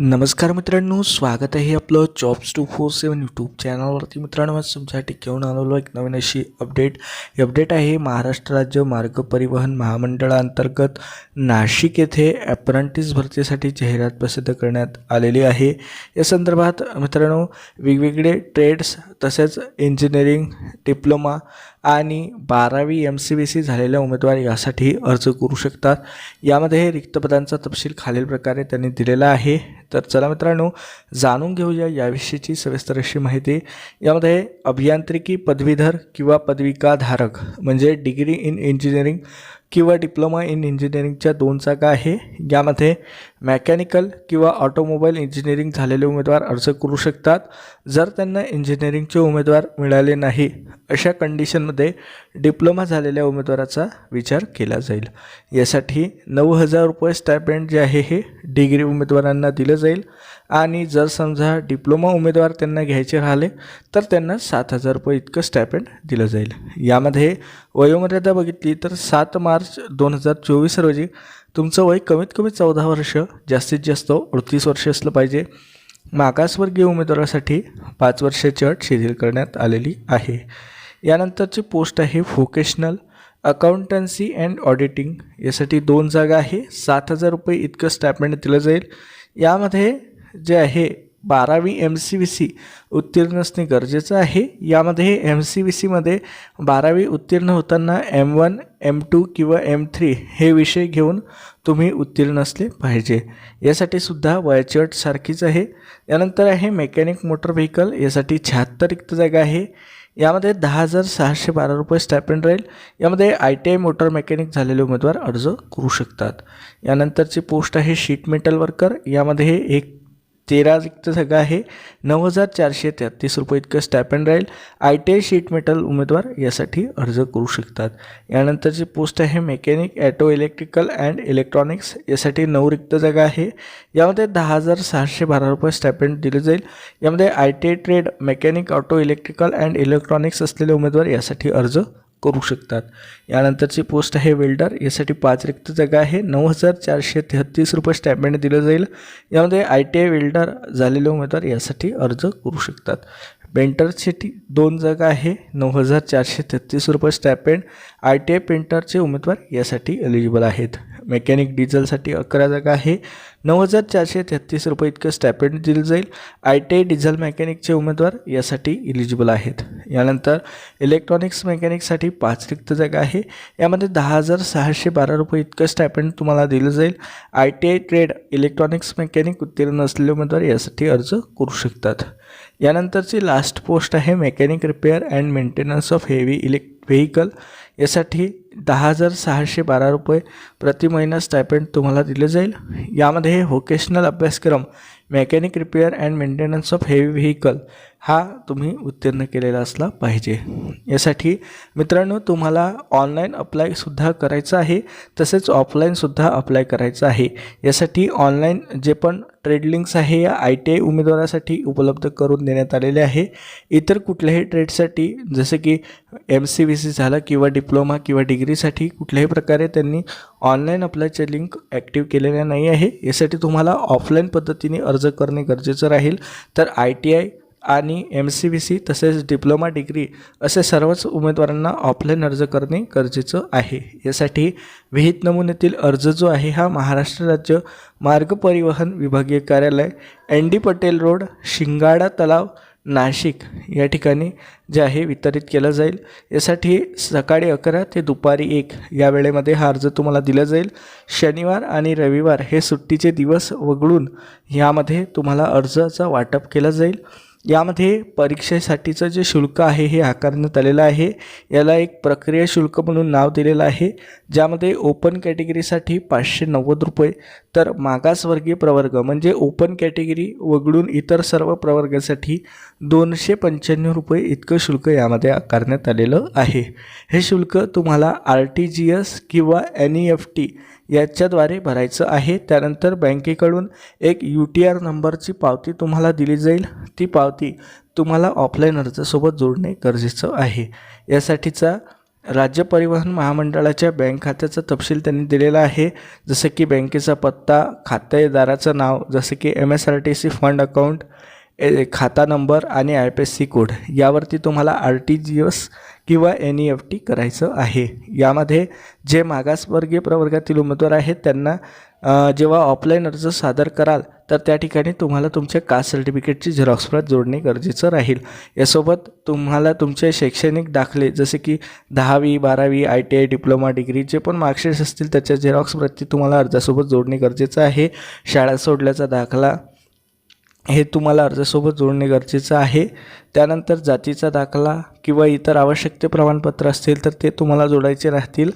नमस्कार मित्रांनो स्वागत आहे आपलं jobs two four seven YouTube चॅनलवरती मित्रांनो आज तुमच्यासाठी घेऊन आलेलो एक नवीन अशी अपडेट ही अपडेट आहे महाराष्ट्र राज्य मार्ग परिवहन महामंडळाअंतर्गत नाशिक येथे ॲप्रंटिस भरतीसाठी जाहिरात प्रसिद्ध करण्यात आलेली आहे. या संदर्भात मित्रांनो वेगवेगळे ट्रेड्स तसेच इंजिनिअरिंग डिप्लोमा आणि बारावी एम सी बी सी झालेल्या उमेदवार यासाठी अर्ज करू शकतात. यामध्ये रिक्त पदांचा तपशील खालील प्रकारे त्यांनी दिलेला आहे. तर चला मित्रांनो जाणून घेऊया याविषयीची सविस्तर अशी माहिती. यामध्ये अभियांत्रिकी पदवीधर किंवा पदविकाधारक म्हणजे डिग्री इन इंजिनिअरिंग किंवा डिप्लोमा इन इंजिनिअरिंगच्या दोन जागा आहे. यामध्ये मॅकॅनिकल किंवा ऑटोमोबाईल इंजिनिअरिंग झालेले उमेदवार अर्ज करू शकतात. जर त्यांना इंजिनिअरिंगचे उमेदवार मिळाले नाही अशा कंडिशनमध्ये डिप्लोमा झालेल्या उमेदवाराचा विचार केला जाईल. यासाठी नऊ हजार रुपये स्टायपेंड जे आहे हे डिग्री उमेदवारांना दिलं जाईल. आणि जर समजा डिप्लोमा उमेदवार त्यांना घ्यायचे राहिले तर त्यांना सात हजार रुपये इतकं स्टायपेंड दिलं जाईल. यामध्ये वयोमर्यादा बघितली तर सात मार्च दोन हजार चोवीस रोजी तुमचं वय कमीत कमी चौदा वर्ष जास्तीत जास्त अडतीस वर्ष असलं पाहिजे. मागासवर्गीय उमेदवारासाठी पाच वर्षाची अट शिथिल करण्यात आलेली आहे. यानंतरची पोस्ट आहे व्होकेशनल अकाउंटन्सी अँड ऑडिटिंग यासाठी दोन जागा आहे. सात हजार रुपये इतकं स्टॅपमेंट दिलं जाईल. यामध्ये जे आहे बारावी एम सी व्ही सी उत्तीर्ण असणे गरजेचं आहे. यामध्ये एम सी व्ही सीमध्ये बारावी उत्तीर्ण होताना एम वन एम टू किंवा एम थ्री हे विषय घेऊन तुम्ही उत्तीर्ण असले पाहिजे. यासाठी सुद्धा वयाची अट सारखीच आहे. यानंतर आहे मेकॅनिक मोटर व्हेकल यासाठी शहात्तर रिक्त जागा आहे. यामध्ये दहा हजार सहाशे बारा रुपये स्टॅपेंड राहील. यामध्ये I T I motor mechanic झालेले उमेदवार अर्ज करू शकतात. यानंतरची पोस्ट आहे शीट मेटल वर्कर यामध्ये एक तेरा रिक्त जागा आहे. नऊ हजार चारशे तेहतीस रुपये इतकं स्टॅपन राहील. I T I sheet metal उमेदवार यासाठी अर्ज करू शकतात. यानंतरची पोस्ट आहे mechanic auto electrical and electronics यासाठी नऊ रिक्त जागा आहे. यामध्ये दहा हजार सहाशे बारा रुपये स्टॅपेंड दिलं जाईल. यामध्ये I T I trade mechanic auto electrical and electronics असलेले उमेदवार यासाठी अर्ज करू शकतात. यानंतरची पोस्ट आहे वेल्डर. यासाठी पाच रिक्त जागा आहे. नऊ हजार चारशे तेहत्तीस रुपये स्टॅपेंड दिलं जाईल. यामध्ये आय टी आय वेल्डर झालेले उमेदवार यासाठी अर्ज करू शकतात. पेंटरसाठी दोन जागा आहे. नऊ हजार चारशे तेहत्तीस रुपये स्टॅपेंड आय टी आय पेंटरचे उमेदवार यासाठी एलिजिबल आहेत. मेकॅनिक डिझेलसाठी अकरा जागा आहे. नऊ हजार चारशे तेहतीस रुपये इतकं स्टॅपेंड दिलं जाईल. आय टी आय डिझेल मेकॅनिकचे उमेदवार यासाठी इलिजिबल आहेत. यानंतर इलेक्ट्रॉनिक्स मेकॅनिकसाठी पाच रिक्त जागा आहे. यामध्ये दहा हजार सहाशे बारा रुपये इतकं स्टॅपेंड तुम्हाला दिलं जाईल. I T I trade electronics mechanic उत्तीर्ण असलेले उमेदवार यासाठी अर्ज करू शकतात. यानंतरची लास्ट पोस्ट आहे mechanic repair and maintenance of heavy इलेक् vehicle यासाठी दहा हजार सहाशे बारा रुपये प्रति महिना स्टायपेंड तुम्हाला दिले जाईल. यामध्ये व्होकेशनल अभ्यासक्रम mechanic repair and maintenance of heavy vehicle हा तुम्ही उत्तीर्ण केलेला असला पाहिजे. यासाठी मित्रांनो तुम्हाला ऑनलाईन अप्लायसुद्धा करायचं आहे तसेच ऑफलाईनसुद्धा अप्लाय करायचं आहे. यासाठी ऑनलाईन जे पण ट्रेड लिंक्स आहे या आय टी आय उमेदवारासाठी उपलब्ध करून देण्यात आलेले आहे. इतर कुठल्याही ट्रेडसाठी जसे की एम सी बी सी झालं किंवा डिप्लोमा किंवा डिग्रीसाठी कुठल्याही प्रकारे त्यांनी ऑनलाईन अप्लायचे लिंक ॲक्टिव्ह केलेल्या नाही आहे. यासाठी तुम्हाला ऑफलाईन पद्धतीने अर्ज अर्ज करणे गरजेचं राहील. तर आय टी आय आणि एम सी बी सी तसेच डिप्लोमा डिग्री असे सर्वच उमेदवारांना ऑफलाईन अर्ज करणे गरजेचं आहे. यासाठी विहित नमुन्यातील अर्ज जो आहे हा महाराष्ट्र राज्य मार्ग परिवहन विभागीय कार्यालय N D Patel road Shingada Talav Nashik या ठिकाणी जे आहे वितरित केलं जाईल. यासाठी सकाळी अकरा ते दुपारी एक या वेळेमध्ये हा अर्ज तुम्हाला दिला जाईल. शनिवार आणि रविवार हे सुट्टीचे दिवस वगळून यामध्ये तुम्हाला अर्जाचा वाटप केलं जाईल. यामध्ये परीक्षेसाठीचं जे शुल्क आहे हे आकारण्यात आलेलं आहे. याला एक प्रक्रिया शुल्क म्हणून नाव दिलेलं आहे ज्यामध्ये ओपन कॅटेगरीसाठी पाचशे नव्वद रुपये तर मागासवर्गीय प्रवर्ग म्हणजे ओपन कॅटेगरी वगळून इतर सर्व प्रवर्गासाठी दोनशे पंच्याण्णव रुपये इतकं शुल्क यामध्ये आकारण्यात आलेलं आहे. हे शुल्क तुम्हाला आर टी जी एस किंवा एन ई एफ टी याच्याद्वारे भरायचं आहे. त्यानंतर बँकेकडून एक यू टी आर नंबरची पावती तुम्हाला दिली जाईल. ती पावती तुम्हाला ऑफलाईन अर्जासोबत जोडणे गरजेचं आहे. यासाठीचा राज्य परिवहन महामंडळाच्या बँक खात्याचा तपशील त्यांनी दिलेला आहे. जसं की बँकेचा पत्ता खातेदाराचं नाव जसं की M S R T C fund account ए खाता नंबर आणि I P S C code यावरती तुम्हाला आर टी जी एस किंवा एन ई एफ टी करायचं आहे. यामध्ये जे मागासवर्गीय प्रवर्गातील उमेदवार आहेत त्यांना जेव्हा ऑफलाईन अर्ज सादर कराल तर त्या ठिकाणी तुम्हाला तुमच्या कास्ट सर्टिफिकेटची झेरॉक्स प्रत जोडणे गरजेचं राहील. यासोबत तुम्हाला तुमचे शैक्षणिक दाखले जसे की दहावी बारावी I T I diploma degree जे पण मार्कशीट्स असतील त्याच्या झेरॉक्सप्रती तुम्हाला अर्जासोबत जोडणे गरजेचं आहे. शाळा सोडल्याचा दाखला हे तुम्हाला अर्जासोबत जोडणे गरजेचं आहे. त्यानंतर जातीचा दाखला किंवा इतर आवश्यक ते प्रमाणपत्र असतील तर ते तुम्हाला जोडायचे राहतील.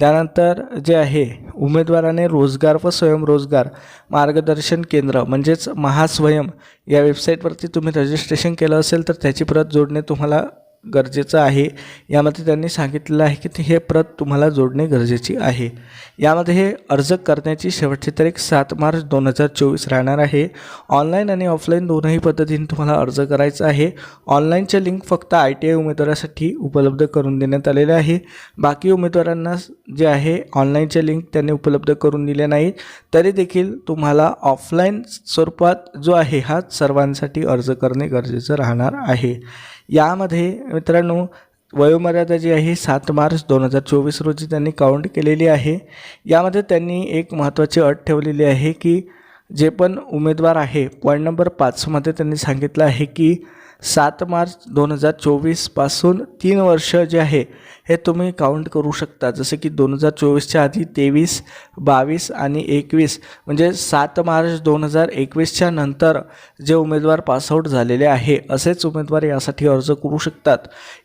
त्यानंतर जे आहे उमेदवाराने रोजगार व स्वयंरोजगार मार्गदर्शन केंद्र म्हणजेच महास्वयं या वेबसाईटवरती तुम्ही रजिस्ट्रेशन केलं असेल तर त्याची प्रत जोडणे तुम्हाला गरजेचं आहे. यामध्ये त्यांनी सांगितलेलं आहे की हे प्रत तुम्हाला जोडणे गरजेची आहे. यामध्ये हे अर्ज करण्याची शेवटची तारीख सात मार्च दोन हजार चोवीस राहणार आहे. ऑनलाईन आणि ऑफलाईन दोनही पद्धतीने तुम्हाला अर्ज करायचा आहे. ऑनलाईनचे लिंक फक्त आय टी आय उमेदवारासाठी उपलब्ध करून देण्यात आलेले आहे. बाकी उमेदवारांना जे आहे ऑनलाईनचे लिंक त्यांनी उपलब्ध करून दिले नाहीत. तरी देखील तुम्हाला ऑफलाईन स्वरूपात जो आहे हा सर्वांसाठी अर्ज करणे गरजेचं राहणार आहे. यामध्ये मित्रांनो वयोमर्यादा जी आहे सात मार्च दोन हजार चोवीस रोजी त्यांनी काउंट केलेली आहे. यामध्ये त्यांनी एक महत्त्वाची अट ठेवलेली आहे की जे पण उमेदवार आहे पॉईंट नंबर पाचमध्ये त्यांनी सांगितलं आहे की सात मार्च दोन हजार चोवीसपासून तीन वर्ष जे आहे हे तुम्ही काउंट करू शकता. जसं की दोन हजार चोवीसच्या आधी तेवीस बावीस आणि एकवीस. म्हणजे सात मार्च दोन हजार एकवीसच्या नंतर जे उमेदवार पासआउट झालेले आहे असेच उमेदवार यासाठी अर्ज करू शकतात.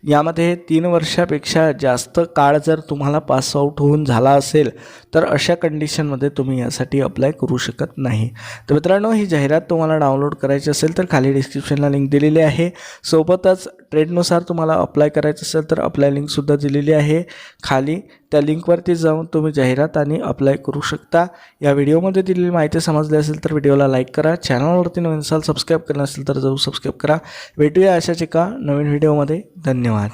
यामध्ये तीन वर्षापेक्षा जास्त काळ जर तुम्हाला पासआउट होऊन झाला असेल तर अशा कंडिशनमध्ये तुम्ही यासाठी अप्लाय करू शकत नाही. तर मित्रांनो ही जाहिरात तुम्हाला डाउनलोड करायची असेल तर खाली डिस्क्रिप्शनला लिंक दिलेली आहे. सोबतच ट्रेडनुसार तुम्हाला अप्लाय करायचं असेल तर अप्लाय लिंकसुद्धा दिलेली आहे. खाली त्या लिंकवरती जाऊन तुम्ही जाहिरात आणि अप्लाय करू शकता. या व्हिडिओमध्ये दिलेली माहिती समजली असेल तर व्हिडिओला लाईक करा. चॅनलवरती नवीन असाल सबस्क्राईब करणार असेल तर जाऊ सबस्क्राईब करा. भेटूया अशाच एका नवीन व्हिडिओमध्ये. धन्यवाद.